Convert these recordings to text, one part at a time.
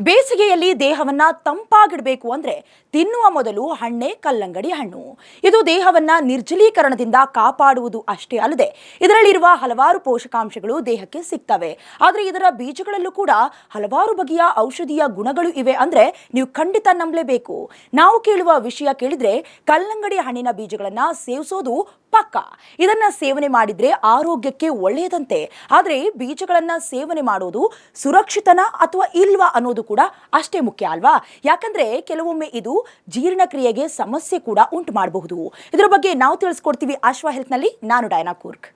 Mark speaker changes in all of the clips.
Speaker 1: ಬೇಸಿಗೆಯಲ್ಲಿ ದೇಹವನ್ನ ತಂಪಾಗಿಡಬೇಕು ಅಂದ್ರೆ ತಿನ್ನುವ ಮೊದಲು ಹಣ್ಣೆ, ಕಲ್ಲಂಗಡಿ ಹಣ್ಣು. ಇದು ದೇಹವನ್ನ ನಿರ್ಜಲೀಕರಣದಿಂದ ಕಾಪಾಡುವುದು ಅಷ್ಟೇ ಅಲ್ಲದೆ, ಇದರಲ್ಲಿರುವ ಹಲವಾರು ಪೋಷಕಾಂಶಗಳು ದೇಹಕ್ಕೆ ಸಿಗ್ತವೆ. ಆದರೆ ಇದರ ಬೀಜಗಳಲ್ಲೂ ಕೂಡ ಹಲವಾರು ಬಗೆಯ ಔಷಧೀಯ ಗುಣಗಳು ಇವೆ ಅಂದ್ರೆ ನೀವು ಖಂಡಿತ ನಂಬಲೇಬೇಕು. ನಾವು ಕೇಳುವ ವಿಷಯ ಕೇಳಿದ್ರೆ ಕಲ್ಲಂಗಡಿ ಹಣ್ಣಿನ ಬೀಜಗಳನ್ನ ಸೇವಿಸೋದು ಪಕ್ಕ ಇದನ್ನ ಸೇವನೆ ಮಾಡಿದ್ರೆ ಆರೋಗ್ಯಕ್ಕೆ ಒಳ್ಳೆಯದಂತೆ. ಆದರೆ ಬೀಜಗಳನ್ನ ಸೇವನೆ ಮಾಡೋದು ಸುರಕ್ಷಿತನ ಅಥವಾ ಇಲ್ವಾ ಅನ್ನೋದು ಕೂಡ ಅಷ್ಟೇ ಮುಖ್ಯ ಅಲ್ವಾ? ಯಾಕಂದ್ರೆ ಕೆಲವೊಮ್ಮೆ ಇದು ಜೀರ್ಣಕ್ರಿಯೆಗೆ ಸಮಸ್ಯೆ ಕೂಡ ಉಂಟು ಮಾಡಬಹುದು. ಇದರ ಬಗ್ಗೆ ನಾವು ತಿಳಿಸ್ಕೊಡ್ತೀವಿ ಆಶ್ವಾ ಹೆಲ್ತ್ನಲ್ಲಿ. ನಾನು ಡಯನಾ ಕೂರ್ಕ್.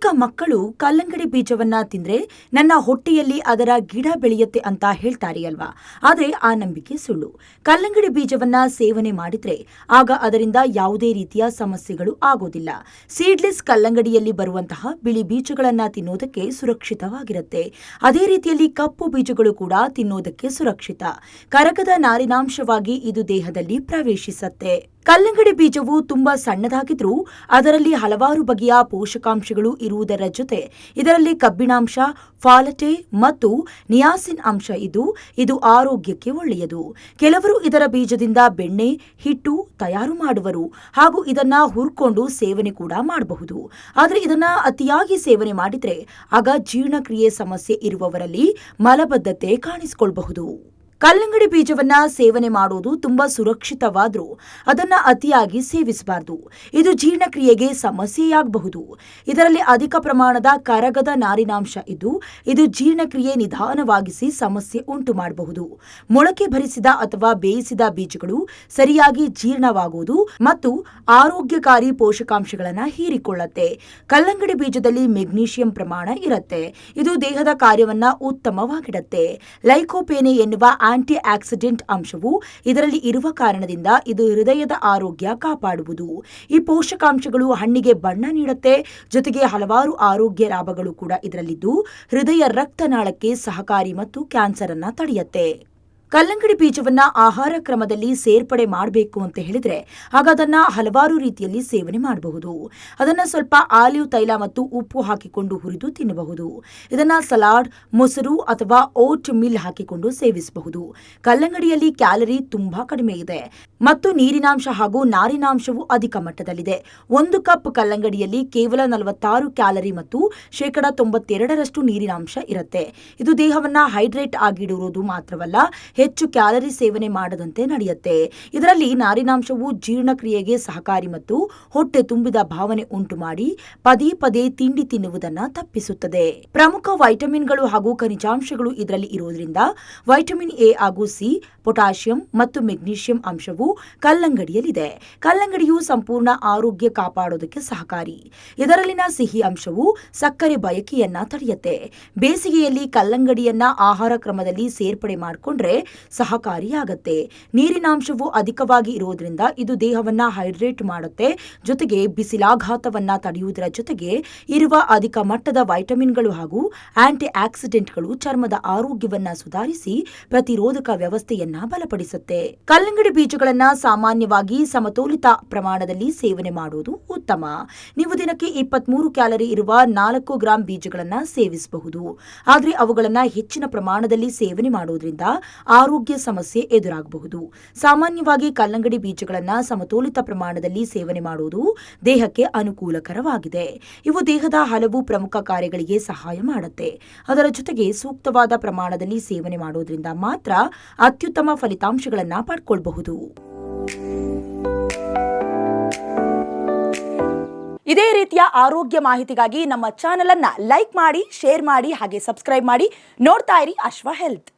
Speaker 1: ಚಿಕ್ಕ ಮಕ್ಕಳು ಕಲ್ಲಂಗಡಿ ಬೀಜವನ್ನ ತಿಂದ್ರೆ ನನ್ನ ಹೊಟ್ಟೆಯಲ್ಲಿ ಅದರ ಗಿಡ ಬೆಳೆಯುತ್ತೆ ಅಂತ ಹೇಳ್ತಾರೆ ಅಲ್ವಾ ಆದರೆ ಆ ನಂಬಿಕೆ ಸುಳ್ಳು. ಕಲ್ಲಂಗಡಿ ಬೀಜವನ್ನ ಸೇವನೆ ಮಾಡಿದ್ರೆ ಆಗ ಅದರಿಂದ ಯಾವುದೇ ರೀತಿಯ ಸಮಸ್ಯೆಗಳು ಆಗೋದಿಲ್ಲ. ಸೀಡ್ಲೆಸ್ ಕಲ್ಲಂಗಡಿಯಲ್ಲಿ ಬರುವಂತಹ ಬಿಳಿ ಬೀಜಗಳನ್ನ ತಿನ್ನೋದಕ್ಕೆ ಸುರಕ್ಷಿತವಾಗಿರುತ್ತೆ. ಅದೇ ರೀತಿಯಲ್ಲಿ ಕಪ್ಪು ಬೀಜಗಳು ಕೂಡ ತಿನ್ನೋದಕ್ಕೆ ಸುರಕ್ಷಿತ. ಕರಗದ ನಾರಿನಾಂಶವಾಗಿ ಇದು ದೇಹದಲ್ಲಿ ಪ್ರವೇಶಿಸತ್ತೆ. ಕಲ್ಲಂಗಡಿ ಬೀಜವು ತುಂಬಾ ಸಣ್ಣದಾಗಿದ್ರೂ ಅದರಲ್ಲಿ ಹಲವಾರು ಬಗೆಯ ಪೋಷಕಾಂಶಗಳು ಇರುವುದರ ಜೊತೆ ಇದರಲ್ಲಿ ಕಬ್ಬಿಣಾಂಶ, ಫಾಲಟೆ ಮತ್ತು ನಿಯಾಸಿನ್ ಅಂಶ ಇದ್ದು ಇದು ಆರೋಗ್ಯಕ್ಕೆ ಒಳ್ಳೆಯದು. ಕೆಲವರು ಇದರ ಬೀಜದಿಂದ ಬೆಣ್ಣೆ, ಹಿಟ್ಟು ತಯಾರು ಮಾಡುವರು ಹಾಗೂ ಇದನ್ನ ಹುರ್ಕೊಂಡು ಸೇವನೆ ಕೂಡ ಮಾಡಬಹುದು. ಆದರೆ ಇದನ್ನ ಅತಿಯಾಗಿ ಸೇವನೆ ಮಾಡಿದರೆ ಆಗ ಜೀರ್ಣಕ್ರಿಯೆ ಸಮಸ್ಯೆ ಇರುವವರಲ್ಲಿ ಮಲಬದ್ಧತೆ ಕಾಣಿಸಿಕೊಳ್ಳಬಹುದು ಕಲ್ಲಂಗಡಿ ಬೀಜವನ್ನ ಸೇವನೆ ಮಾಡುವುದು ತುಂಬಾ ಸುರಕ್ಷಿತವಾದರೂ ಅದನ್ನ ಅತಿಯಾಗಿ ಸೇವಿಸಬಾರದು. ಇದು ಜೀರ್ಣಕ್ರಿಯೆಗೆ ಸಮಸ್ಯೆಯಾಗಬಹುದು. ಇದರಲ್ಲಿ ಅಧಿಕ ಪ್ರಮಾಣದ ಕರಗದ ನಾರಿನಾಂಶ ಇದ್ದು, ಇದು ಜೀರ್ಣಕ್ರಿಯೆ ನಿಧಾನವಾಗಿಸಿ ಸಮಸ್ಯೆ ಉಂಟು ಮಾಡಬಹುದು. ಮೊಳಕೆ ಭರಿಸಿದ ಅಥವಾ ಬೇಯಿಸಿದ ಬೀಜಗಳು ಸರಿಯಾಗಿ ಜೀರ್ಣವಾಗುವುದು ಮತ್ತು ಆರೋಗ್ಯಕಾರಿ ಪೋಷಕಾಂಶಗಳನ್ನು ಹೀರಿಕೊಳ್ಳುತ್ತೆ. ಕಲ್ಲಂಗಡಿ ಬೀಜದಲ್ಲಿ ಮೆಗ್ನೀಷಿಯಂ ಪ್ರಮಾಣ ಇರುತ್ತೆ. ಇದು ದೇಹದ ಕಾರ್ಯವನ್ನ ಉತ್ತಮವಾಗಿಡುತ್ತೆ. ಲೈಕೋಪೇನೆ ಎನ್ನುವ ಆಂಟಿ ಆಕ್ಸಿಡೆಂಟ್ ಅಂಶವು ಇದರಲ್ಲಿ ಇರುವ ಕಾರಣದಿಂದ ಇದು ಹೃದಯದ ಆರೋಗ್ಯ ಕಾಪಾಡುವುದು. ಈ ಪೋಷಕಾಂಶಗಳು ಹಣ್ಣಿಗೆ ಬಣ್ಣ ನೀಡುತ್ತೆ, ಜೊತೆಗೆ ಹಲವಾರು ಆರೋಗ್ಯ ಲಾಭಗಳು ಕೂಡ ಇದರಲ್ಲಿದ್ದು ಹೃದಯ ರಕ್ತನಾಳಕ್ಕೆ ಸಹಕಾರಿ ಮತ್ತು ಕ್ಯಾನ್ಸರ್ ಅನ್ನ ತಡೆಯುತ್ತೆ. ಕಲ್ಲಂಗಡಿ ಬೀಜವನ್ನ ಆಹಾರ ಕ್ರಮದಲ್ಲಿ ಸೇರ್ಪಡೆ ಮಾಡಬೇಕು ಅಂತ ಹೇಳಿದ್ರೆ ಆಗ ಅದನ್ನ ಹಲವಾರು ರೀತಿಯಲ್ಲಿ ಸೇವನೆ ಮಾಡಬಹುದು. ಅದನ್ನ ಸ್ವಲ್ಪ ಆಲಿವ್ ತೈಲ ಮತ್ತು ಉಪ್ಪು ಹಾಕಿಕೊಂಡು ಹುರಿದು ತಿನ್ನಬಹುದು. ಇದನ್ನ ಸಲಾಡ್, ಮೊಸರು ಅಥವಾ ಓಟ್ ಮಿಲ್ ಹಾಕಿಕೊಂಡು ಸೇವಿಸಬಹುದು. ಕಲ್ಲಂಗಡಿಯಲ್ಲಿ ಕ್ಯಾಲರಿ ತುಂಬಾ ಕಡಿಮೆ ಇದೆ. ಮತ್ತು ನೀರಿನಾಂಶ ಹಾಗೂ ನಾರಿನಾಂಶವು ಅಧಿಕ ಮಟ್ಟದಲ್ಲಿದೆ. ಒಂದು ಕಪ್ ಕಲ್ಲಂಗಡಿಯಲ್ಲಿ ಕೇವಲ ನಲವತ್ತಾರು ಕ್ಯಾಲರಿ ಮತ್ತು ಶೇಕಡ ತೊಂಬತ್ತೆರಡರಷ್ಟು ನೀರಿನಾಂಶ ಇರುತ್ತೆ. ಇದು ದೇಹವನ್ನ ಹೈಡ್ರೇಟ್ ಆಗಿಡುವುದು ಮಾತ್ರವಲ್ಲ ಹೆಚ್ಚು ಕ್ಯಾಲರಿ ಸೇವನೆ ಮಾಡದಂತೆ ನಡೆಯುತ್ತೆ. ಇದರಲ್ಲಿ ನಾರಿನಾಂಶವು ಜೀರ್ಣಕ್ರಿಯೆಗೆ ಸಹಕಾರಿ ಮತ್ತು ಹೊಟ್ಟೆ ತುಂಬಿದ ಭಾವನೆ ಉಂಟು ಮಾಡಿ ಪದೇ ಪದೇ ತಿಂಡಿ ತಿನ್ನುವುದನ್ನ ತಪ್ಪಿಸುತ್ತದೆ. ಪ್ರಮುಖ ವೈಟಮಿನ್ಗಳು ಹಾಗೂ ಖನಿಜಾಂಶಗಳು ಇದರಲ್ಲಿ ಇರುವುದರಿಂದ ವೈಟಮಿನ್ ಎ ಹಾಗೂ ಸಿ, ಪೊಟ್ಯಾಷಿಯಂ ಮತ್ತು ಮೆಗ್ನೀಷಿಯಂ ಅಂಶವು ಕಲ್ಲಂಗಡಿಯಲ್ಲಿದೆ. ಕಲ್ಲಂಗಡಿಯು ಸಂಪೂರ್ಣ ಆರೋಗ್ಯ ಕಾಪಾಡೋದಕ್ಕೆ ಸಹಕಾರಿ. ಇದರಲ್ಲಿನ ಸಿಹಿ ಅಂಶವು ಸಕ್ಕರೆ ಬಯಕೆಯನ್ನ ತಡೆಯುತ್ತೆ. ಬೇಸಿಗೆಯಲ್ಲಿ ಕಲ್ಲಂಗಡಿಯನ್ನ ಆಹಾರ ಕ್ರಮದಲ್ಲಿ ಸೇರ್ಪಡೆ ಮಾಡಿಕೊಂಡ್ರೆ ಸಹಕಾರಿಯಾಗತ್ತೆ. ನೀರಿನಾಂಶವು ಅಧಿಕವಾಗಿ ಇರುವುದರಿಂದ ಇದು ದೇಹವನ್ನ ಹೈಡ್ರೇಟ್ ಮಾಡುತ್ತೆ. ಜೊತೆಗೆ ಬಿಸಿಲಾಘಾತವನ್ನ ತಡೆಯುವುದರ ಜೊತೆಗೆ ಇರುವ ಅಧಿಕ ಮಟ್ಟದ ವೈಟಮಿನ್ಗಳು ಹಾಗೂ ಆಂಟಿ ಆಕ್ಸಿಡೆಂಟ್ಗಳು ಚರ್ಮದ ಆರೋಗ್ಯವನ್ನ ಸುಧಾರಿಸಿ ಪ್ರತಿರೋಧಕ ವ್ಯವಸ್ಥೆಯನ್ನ ಬಲಪಡಿಸುತ್ತೆ. ಕಲ್ಲಂಗಡಿ ಬೀಜಗಳನ್ನ ಸಾಮಾನ್ಯವಾಗಿ ಸಮತೋಲಿತ ಪ್ರಮಾಣದಲ್ಲಿ ಸೇವನೆ ಮಾಡುವುದು ಉತ್ತಮ. ನೀವು ದಿನಕ್ಕೆ ಇಪ್ಪತ್ಮೂರು ಕ್ಯಾಲರಿ ಇರುವ ನಾಲ್ಕು ಗ್ರಾಂ ಬೀಜಗಳನ್ನ ಸೇವಿಸಬಹುದು. ಆದರೆ ಅವುಗಳನ್ನ ಹೆಚ್ಚಿನ ಪ್ರಮಾಣದಲ್ಲಿ ಸೇವನೆ ಮಾಡುವುದರಿಂದ ಆರೋಗ್ಯ ಸಮಸ್ಯೆ ಎದುರಾಗಬಹುದು. ಸಾಮಾನ್ಯವಾಗಿ ಕಲ್ಲಂಗಡಿ ಬೀಜಗಳನ್ನು ಸಮತೋಲಿತ ಪ್ರಮಾಣದಲ್ಲಿ ಸೇವನೆ ಮಾಡುವುದು ದೇಹಕ್ಕೆ ಅನುಕೂಲಕರವಾಗಿದೆ. ಇವು ದೇಹದ ಹಲವು ಪ್ರಮುಖ ಕಾರ್ಯಗಳಿಗೆ ಸಹಾಯ ಮಾಡುತ್ತೆ. ಅದರ ಜೊತೆಗೆ ಸೂಕ್ತವಾದ ಪ್ರಮಾಣದಲ್ಲಿ ಸೇವನೆ ಮಾಡುವುದರಿಂದ ಮಾತ್ರ ಅತ್ಯುತ್ತಮ ಫಲಿತಾಂಶಗಳನ್ನು ಪಡ್ಕೊಳ್ಬಹುದು. ಇದೇ ರೀತಿಯ ಆರೋಗ್ಯ ಮಾಹಿತಿಗಾಗಿ ನಮ್ಮ ಚಾನೆಲ್ ಅನ್ನ ಲೈಕ್ ಮಾಡಿ, ಶೇರ್ ಮಾಡಿ, ಹಾಗೆ ಸಬ್ಸ್ಕ್ರೈಬ್ ಮಾಡಿ. ನೋಡ್ತಾ ಇರಿ ಅಶ್ವ ಹೆಲ್ತ್.